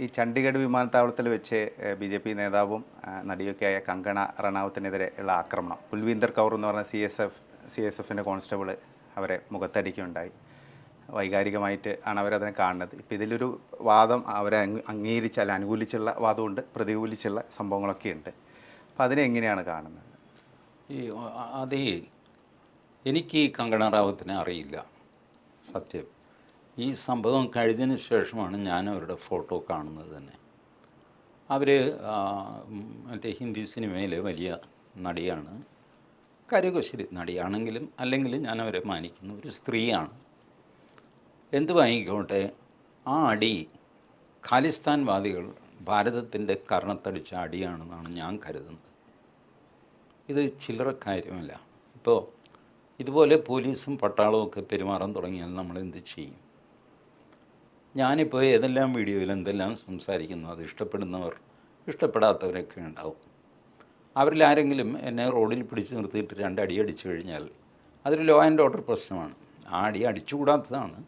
ഈ ചണ്ഡീഗഡ് വിമാനത്താവളത്തിൽ വെച്ച് ബി ജെ പി നേതാവും നടിയൊക്കെയായ കങ്കണ റണാവത്തിനെതിരെ ഉള്ള ആക്രമണം. കുൽവീന്ദർ കൗർ എന്ന് പറഞ്ഞ C S F C S എഫിന്റെ കോൺസ്റ്റബിൾ അവരെ മുഖത്തടിക്കുകയുണ്ടായി. വൈകാരികമായിട്ട് ആണ് അവരതിനെ കാണുന്നത്. ഇപ്പം ഇതിലൊരു വാദം അവരെ അംഗ- അംഗീകരിച്ച അല്ല അനുകൂലിച്ചുള്ള വാദമുണ്ട് പ്രതികൂലിച്ചുള്ള സംഭവങ്ങളൊക്കെ ഉണ്ട്. അപ്പം അതിനെ എങ്ങനെയാണ് കാണുന്നത്? ഈ അതേ എനിക്ക് കങ്കണ റാവത്തിനെ അറിയില്ല. സത്യം. ഈ സംഭവം കഴിഞ്ഞതിന് ശേഷമാണ് ഞാൻ അവരുടെ ഫോട്ടോ കാണുന്നത് തന്നെ. അവർ മറ്റേ ഹിന്ദി സിനിമയിലെ വലിയ നടിയാണ്. കരകുശരി നടിയാണെങ്കിലും അല്ലെങ്കിൽ ഞാൻ അവരെ മാനിക്കുന്ന ഒരു സ്ത്രീയാണ്. എന്ത് വാങ്ങിക്കോട്ടെ ആ അടി ഖാലിസ്ഥാൻവാദികൾ ഭാരതത്തിന്റെ കർണത്തടിച്ച അടിയാണെന്നാണ് ഞാൻ കരുതുന്നത്. ഇത് ചില്ലറ കാര്യമല്ല. ഇപ്പോൾ ഇതുപോലെ പോലീസും പട്ടാളവും ഒക്കെ പെരുമാറാൻ തുടങ്ങിയാൽ നമ്മൾ എന്ത് ചെയ്യും? ഞാനിപ്പോൾ ഏതെല്ലാം വീഡിയോയിൽ എന്തെല്ലാം സംസാരിക്കുന്നു അത് ഇഷ്ടപ്പെടുന്നവർ ഇഷ്ടപ്പെടാത്തവരൊക്കെ ഉണ്ടാവും. അവരിൽ ആരെങ്കിലും എന്നെ റോഡിൽ പിടിച്ചു നിർത്തിയിട്ട് രണ്ട് അടി അടിച്ചു കഴിഞ്ഞാൽ അതൊരു ലോ ആൻഡ് ഓർഡർ പ്രശ്നമാണ്. ആ അടി അടിച്ചുകൂടാത്തതാണ്.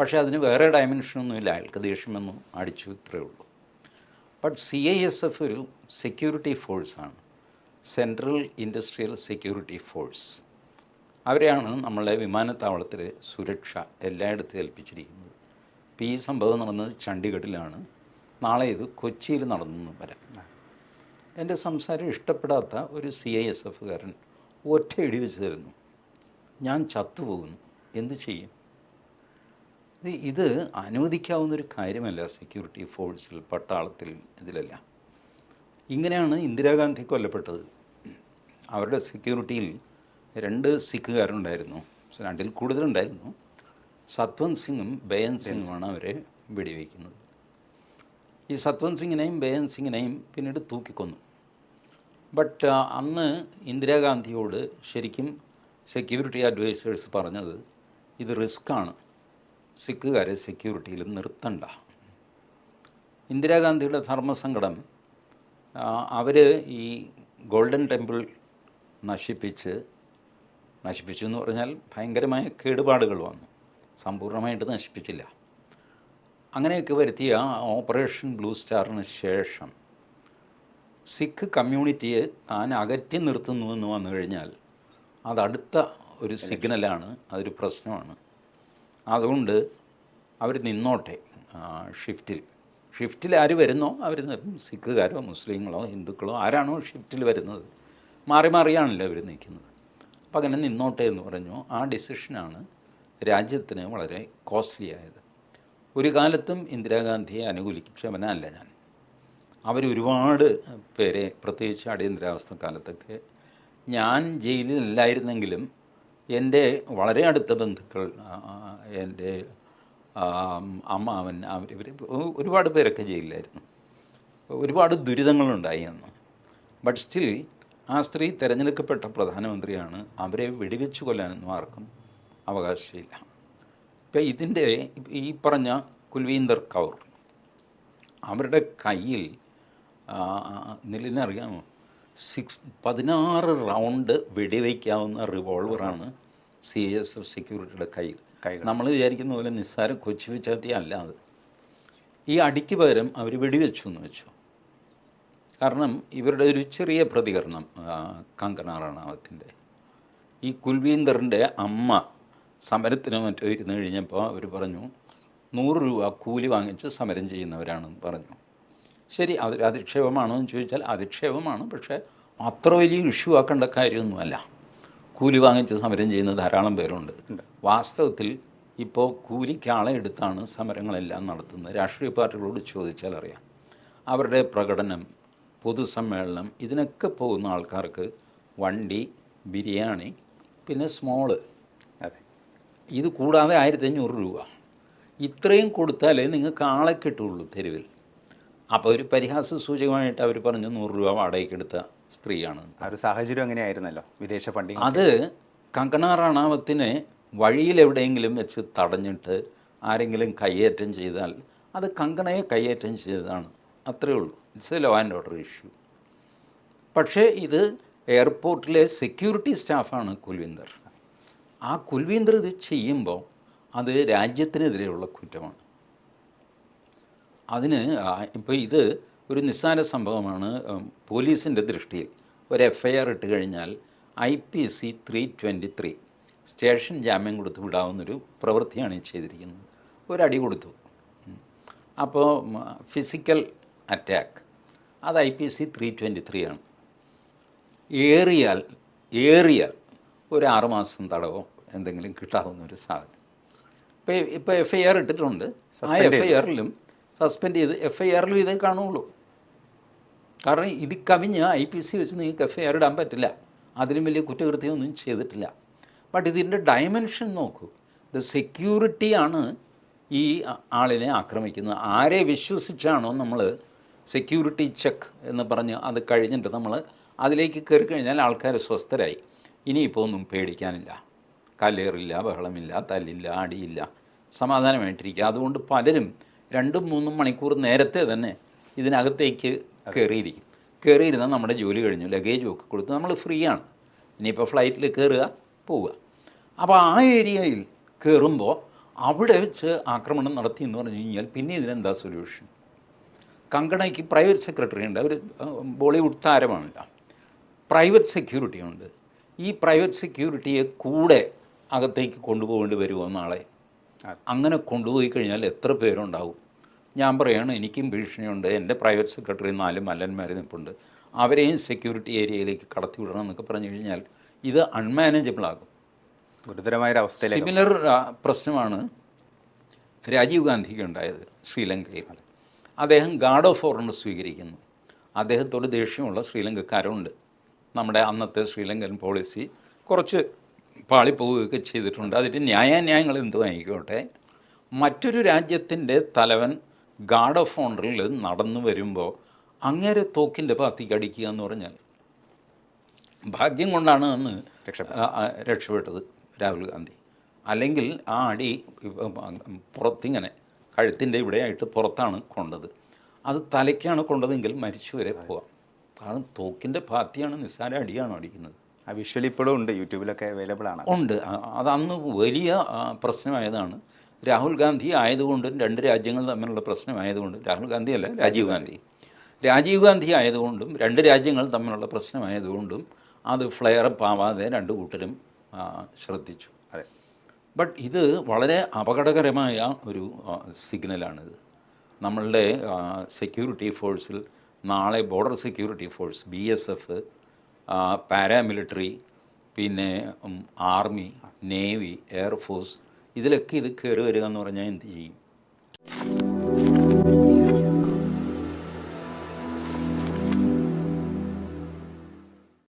പക്ഷേ അതിന് വേറെ ഡയമെൻഷനൊന്നുമില്ല അയാൾക്ക് ദേഷ്യമെന്നും അടിച്ചു ഇത്രയേ ഉള്ളൂ. But C I S F ഒരു സെക്യൂരിറ്റി ഫോഴ്സാണ് സെൻട്രൽ ഇൻഡസ്ട്രിയൽ സെക്യൂരിറ്റി ഫോഴ്സ് അവരെയാണ് നമ്മളെ വിമാനത്താവളത്തിൽ സുരക്ഷ എല്ലായിടത്തും ഏൽപ്പിച്ചിരിക്കുന്നത്. ഇപ്പോൾ ഈ സംഭവം നടന്നത് ചണ്ഡീഗഡിലാണ്. നാളെ ഇത് കൊച്ചിയിൽ നടന്നു വരാം. എന്റെ സംസാരം ഇഷ്ടപ്പെടാത്ത ഒരു സി ഐ എസ് എഫുകാരൻ ഒറ്റ ഇടി വെച്ച് തരുന്നു. ഞാൻ ചത്തുപോകുന്നു. എന്ത് ചെയ്യും? ഇത് അനുവദിക്കാവുന്നൊരു കാര്യമല്ല സെക്യൂരിറ്റി ഫോഴ്സിൽ പട്ടാളത്തിൽ ഇതിലെല്ലാം. ഇങ്ങനെയാണ് ഇന്ദിരാഗാന്ധി കൊല്ലപ്പെട്ടത്. അവരുടെ സെക്യൂരിറ്റിയിൽ രണ്ട് സിഖുകാരുണ്ടായിരുന്നു. രണ്ടിൽ കൂടുതലുണ്ടായിരുന്നു. സത്വന്ത് സിംഗും ബേയൻ സിംഗുമാണ് അവരെ വെടിവെക്കുന്നത്. ഈ സത്വന്ത് സിംഗിനെയും ബേയൻ സിംഗിനെയും പിന്നീട് തൂക്കിക്കൊന്നു. ബട്ട് അന്ന് ഇന്ദിരാഗാന്ധിയോട് ശരിക്കും സെക്യൂരിറ്റി അഡ്വൈസേഴ്സ് പറഞ്ഞത് ഇത് റിസ്ക്കാണ്. സിഖുകാരെ സെക്യൂരിറ്റിയിൽ നിർത്തണ്ട. ഇന്ദിരാഗാന്ധിയുടെ ധർമ്മസങ്കടം അവർ ഈ ഗോൾഡൻ ടെമ്പിൾ നശിപ്പിച്ച് നശിപ്പിച്ചു എന്ന് പറഞ്ഞാൽ ഭയങ്കരമായ കേടുപാടുകൾ വന്നു. സമ്പൂർണമായിട്ട് നശിപ്പിച്ചില്ല. അങ്ങനെയൊക്കെ വരുത്തിയ ഓപ്പറേഷൻ ബ്ലൂ സ്റ്റാറിന് ശേഷം സിഖ് കമ്മ്യൂണിറ്റിയെ താൻ അകറ്റി നിർത്തുന്നു എന്ന് വന്നു കഴിഞ്ഞാൽ അതടുത്ത ഒരു സിഗ്നലാണ് അതൊരു പ്രശ്നമാണ്. അതുകൊണ്ട് അവർ നിന്നോട്ടെ ഷിഫ്റ്റിൽ. ഷിഫ്റ്റിൽ ആര് വരുന്നോ അവർ സിഖുകാരോ മുസ്ലിങ്ങളോ ഹിന്ദുക്കളോ ആരാണോ ഷിഫ്റ്റിൽ വരുന്നത്? മാറി മാറിയാണല്ലോ അവർ നിൽക്കുന്നത്. അപ്പം അങ്ങനെ നിന്നോട്ടെ എന്ന് പറഞ്ഞു. ആ ഡിസിഷനാണ് രാജ്യത്തിന് വളരെ കോസ്റ്റ്ലി ആയത് ഒരു കാലത്തും ഇന്ദിരാഗാന്ധിയെ അനുകൂലിച്ചവനല്ല ഞാൻ. അവരൊരുപാട് പേരെ പ്രത്യേകിച്ച് അടിയന്തരാവസ്ഥ കാലത്തൊക്കെ ഞാൻ ജയിലിലല്ലായിരുന്നെങ്കിലും എന്റെ വളരെ അടുത്ത ബന്ധുക്കൾ എന്റെ അമ്മ അമ്മാവൻ അവർ ഇവർ ഒരുപാട് പേരൊക്കെ ജയിലിലായിരുന്നു. ഒരുപാട് ദുരിതങ്ങളുണ്ടായി അന്ന്. ബട്ട് സ്റ്റിൽ ആ സ്ത്രീ തിരഞ്ഞെടുക്കപ്പെട്ട പ്രധാനമന്ത്രിയാണ് അവരെ വെടിവെച്ച് കൊല്ലാനൊന്നും ആർക്കും അവകാശമില്ല. ഇപ്പം ഇതിന്റെ ഈ പറഞ്ഞ കുൽവീന്ദർ കൗർ അവരുടെ കയ്യിൽ നിലിനറിയാമോ സിക്സ് പതിനാറ് റൗണ്ട് വെടിവയ്ക്കാവുന്ന റിവോൾവറാണ് സി എസ് എഫ് സെക്യൂരിറ്റിയുടെ കയ്യിൽ. നമ്മൾ വിചാരിക്കുന്ന പോലെ നിസ്സാര കൊച്ചു വെച്ചാത്തി അല്ല അത്. ഈ അടിക്ക് പകരം അവർ വെടിവെച്ചു എന്ന് വെച്ചു. കാരണം ഇവരുടെ ഒരു ചെറിയ പ്രതികരണം കങ്കണ റണാവത്തിന്റെ ഈ കുൽവീന്ദറിന്റെ അമ്മ സമരത്തിന് മറ്റോ ഇരുന്ന് കഴിഞ്ഞപ്പോൾ അവർ പറഞ്ഞു നൂറ് രൂപ കൂലി വാങ്ങിച്ച് സമരം ചെയ്യുന്നവരാണെന്ന് പറഞ്ഞു. ശരി അത് അധിക്ഷേപമാണോ എന്ന് ചോദിച്ചാൽ അധിക്ഷേപമാണ് പക്ഷേ അത്ര വലിയ ഇഷ്യൂ ആക്കേണ്ട കാര്യമൊന്നുമല്ല. കൂലി വാങ്ങിച്ച് സമരം ചെയ്യുന്ന ധാരാളം പേരുണ്ട്. വാസ്തവത്തിൽ ഇപ്പോൾ കൂലിക്കാളെ എടുത്താണ് സമരങ്ങളെല്ലാം നടത്തുന്നത്. രാഷ്ട്രീയ പാർട്ടികളോട് ചോദിച്ചാൽ അറിയാം. അവരുടെ പ്രകടനം പൊതുസമ്മേളനം ഇതിനൊക്കെ പോകുന്ന ആൾക്കാർക്ക് വണ്ടി ബിരിയാണി പിന്നെ സ്മോൾ ഇത് കൂടാതെ ആയിരത്തി അഞ്ഞൂറ് രൂപ. ഇത്രയും കൊടുത്താലേ നിങ്ങൾക്ക് ആളെ കിട്ടുള്ളൂ തെരുവിൽ. അപ്പോൾ ഒരു പരിഹാസ സൂചകമായിട്ട് അവർ പറഞ്ഞു നൂറ് രൂപ വാടകയ്ക്ക് എടുത്ത സ്ത്രീയാണ്. ആ ഒരു സാഹചര്യം അങ്ങനെയായിരുന്നല്ലോ വിദേശ ഫണ്ടിങ് അത് കങ്കണ റണാവത്തിനെ വഴിയിൽ എവിടെയെങ്കിലും വെച്ച് തടഞ്ഞിട്ട് ആരെങ്കിലും കയ്യേറ്റം ചെയ്താൽ അത് കങ്കണയെ കയ്യേറ്റം ചെയ്തതാണ്. അത്രയേ ഉള്ളൂ. It's a law and order issue പക്ഷേ ഇത് എയർപോർട്ടിലെ സെക്യൂരിറ്റി സ്റ്റാഫാണ് കുൽവീന്ദർ. ആ കുൽവീന്ദർ ഇത് ചെയ്യുമ്പോൾ അത് രാജ്യത്തിനെതിരെയുള്ള കുറ്റമാണ്. അതിന് ഇപ്പോൾ ഇത് ഒരു നിസ്സാര സംഭവമാണ്. പോലീസിന്റെ ദൃഷ്ടിയിൽ ഒരു എഫ് ഐ ആർ ഇട്ട് കഴിഞ്ഞാൽ I P C three twenty three station ജാമ്യം കൊടുത്ത് വിടാവുന്നൊരു പ്രവൃത്തിയാണ് ഈ ചെയ്തിരിക്കുന്നത്. ഒരടി കൊടുത്തു. അപ്പോൾ ഫിസിക്കൽ അറ്റാക്ക് അത് I P C three twenty three ആണ്. ഏറിയാൽ ഏറിയാൽ ഒരു ആറുമാസം തടവോ എന്തെങ്കിലും കിട്ടാവുന്ന ഒരു സാധനം ഇപ്പോൾ ഇപ്പോൾ എഫ് ഐ ആർ ഇട്ടിട്ടുണ്ട്. ആ എഫ് ഐ ആറിലും സസ്പെൻഡ് ചെയ്ത് എഫ് ഐ ആറിലും ഇതേ കാണുള്ളൂ. കാരണം ഇത് കവിഞ്ഞ് ഐ പി സി വെച്ച് നിങ്ങൾക്ക് എഫ് ഐ ആർ ഇടാൻ പറ്റില്ല. അതിലും വലിയ കുറ്റകൃത്യമൊന്നും ചെയ്തിട്ടില്ല. ബട്ട് ഇതിന്റെ ഡയമെൻഷൻ നോക്കൂ. ദ സെക്യൂരിറ്റിയാണ് ഈ ആളിനെ ആക്രമിക്കുന്നത്. ആരെ വിശ്വസിച്ചാണോ നമ്മൾ സെക്യൂരിറ്റി ചെക്ക് എന്ന് പറഞ്ഞ് അത് കഴിഞ്ഞിട്ട് നമ്മൾ അതിലേക്ക് കയറി കഴിഞ്ഞാൽ ആൾക്കാർ സ്വസ്ഥരായി. ഇനിയിപ്പോൾ ഒന്നും പേടിക്കാനില്ല. കല്ലേറില്ല ബഹളമില്ല തല്ലില്ല അടിയില്ല സമാധാനമായിട്ടിരിക്കുക. അതുകൊണ്ട് പലരും രണ്ടും മൂന്നും മണിക്കൂർ നേരത്തെ തന്നെ ഇതിനകത്തേക്ക് കയറിയിരിക്കും കയറിയിരുന്നാൽ നമ്മുടെ ജോലി കഴിഞ്ഞു ലഗേജും ഒക്കെ കൊടുത്ത് നമ്മൾ ഫ്രീ ആണ്. ഇനിയിപ്പോൾ ഫ്ലൈറ്റിൽ കയറുക പോവുക. അപ്പോൾ ആ ഏരിയയിൽ കയറുമ്പോൾ അവിടെ വെച്ച് ആക്രമണം നടത്തി എന്ന് പറഞ്ഞു കഴിഞ്ഞാൽ പിന്നെ ഇതിനെന്താ സൊല്യൂഷൻ കങ്കണയ്ക്ക് പ്രൈവറ്റ് സെക്രട്ടറി ഉണ്ട്. അവർ ബോളിവുഡ് താരമാണല്ലോ. പ്രൈവറ്റ് സെക്യൂരിറ്റി ഉണ്ട്. ഈ പ്രൈവറ്റ് സെക്യൂരിറ്റിയെ കൂടെ അകത്തേക്ക് കൊണ്ടുപോകേണ്ടി വരുമോ നാളെ? അങ്ങനെ കൊണ്ടുപോയി കഴിഞ്ഞാൽ എത്ര പേരുണ്ടാവും? ഞാൻ പറയുകയാണ് എനിക്കും ഭീഷണിയുണ്ട്. എന്റെ പ്രൈവറ്റ് സെക്രട്ടറി നാല് മല്ലന്മാർ നിൽപ്പുണ്ട് അവരെയും സെക്യൂരിറ്റി ഏരിയയിലേക്ക് കടത്തി വിടണം എന്നൊക്കെ പറഞ്ഞു കഴിഞ്ഞാൽ ഇത് അൺമാനേജബിൾ ആകും. അവസ്ഥ സിമിലർ പ്രശ്നമാണ് രാജീവ് ഗാന്ധിക്ക് ഉണ്ടായത് ശ്രീലങ്കയിൽ. അദ്ദേഹം ഗാർഡ് ഓഫ് ഓണർ സ്വീകരിക്കുന്നു. അദ്ദേഹത്തോട് ദേഷ്യമുള്ള ശ്രീലങ്കക്കാരുണ്ട്. നമ്മുടെ അന്നത്തെ ശ്രീലങ്കൻ പോളിസി കുറച്ച് പാളിപ്പോവുകയൊക്കെ ചെയ്തിട്ടുണ്ട്. അതിന്റെ ന്യായാന്യായങ്ങൾ എന്തുമായിക്കോട്ടെ മറ്റൊരു രാജ്യത്തിന്റെ തലവൻ ഗാർഡ് ഓഫ് ഓണറിൽ നടന്നു വരുമ്പോൾ അങ്ങേരെ തോക്കിന്റെ പാത്തിക്ക് അടിക്കുക എന്ന് പറഞ്ഞാൽ ഭാഗ്യം കൊണ്ടാണ് അന്ന് രക്ഷപ്പെട്ടത്. രാഹുൽ ഗാന്ധി. അല്ലെങ്കിൽ ആ അടി പുറത്തിങ്ങനെ കഴുത്തിന്റെ ഇവിടെയായിട്ട് പുറത്താണ് കൊണ്ടത്. അത് തലയ്ക്കാണ് കൊണ്ടതെങ്കിൽ മരിച്ചു വരെ പോവാം. കാരണം തോക്കിന്റെ പാത്തിയാണ് നിസ്സാര അടിയാണ് അടിക്കുന്നത്. ആ വിഷ്വൽ ഇപ്പോഴും ഉണ്ട് യൂട്യൂബിലൊക്കെ അവൈലബിൾ ആണ്. ഉണ്ട്. അത് അന്ന് വലിയ പ്രശ്നമായതാണ്. രാഹുൽ ഗാന്ധി ആയതുകൊണ്ടും രണ്ട് രാജ്യങ്ങൾ തമ്മിലുള്ള പ്രശ്നമായതുകൊണ്ടും രാഹുൽ ഗാന്ധി അല്ല രാജീവ് ഗാന്ധി. രാജീവ് ഗാന്ധി ആയതുകൊണ്ടും രണ്ട് രാജ്യങ്ങൾ തമ്മിലുള്ള പ്രശ്നമായതുകൊണ്ടും അത് ഫ്ലെയർ അപ്പ് ആവാതെ രണ്ട് കൂട്ടരും ശ്രദ്ധിച്ചു. അതെ. ബട്ട് ഇത് വളരെ അപകടകരമായ ഒരു സിഗ്നലാണിത് നമ്മളുടെ സെക്യൂരിറ്റി ഫോഴ്സിൽ നാളെ border security force B S F paramilitary പിന്നെ ആർമി നേവി എയർഫോഴ്സ് ഇതിലൊക്കെ ഇത് കയറി വരിക എന്ന് പറഞ്ഞാൽ എന്ത് ചെയ്യും?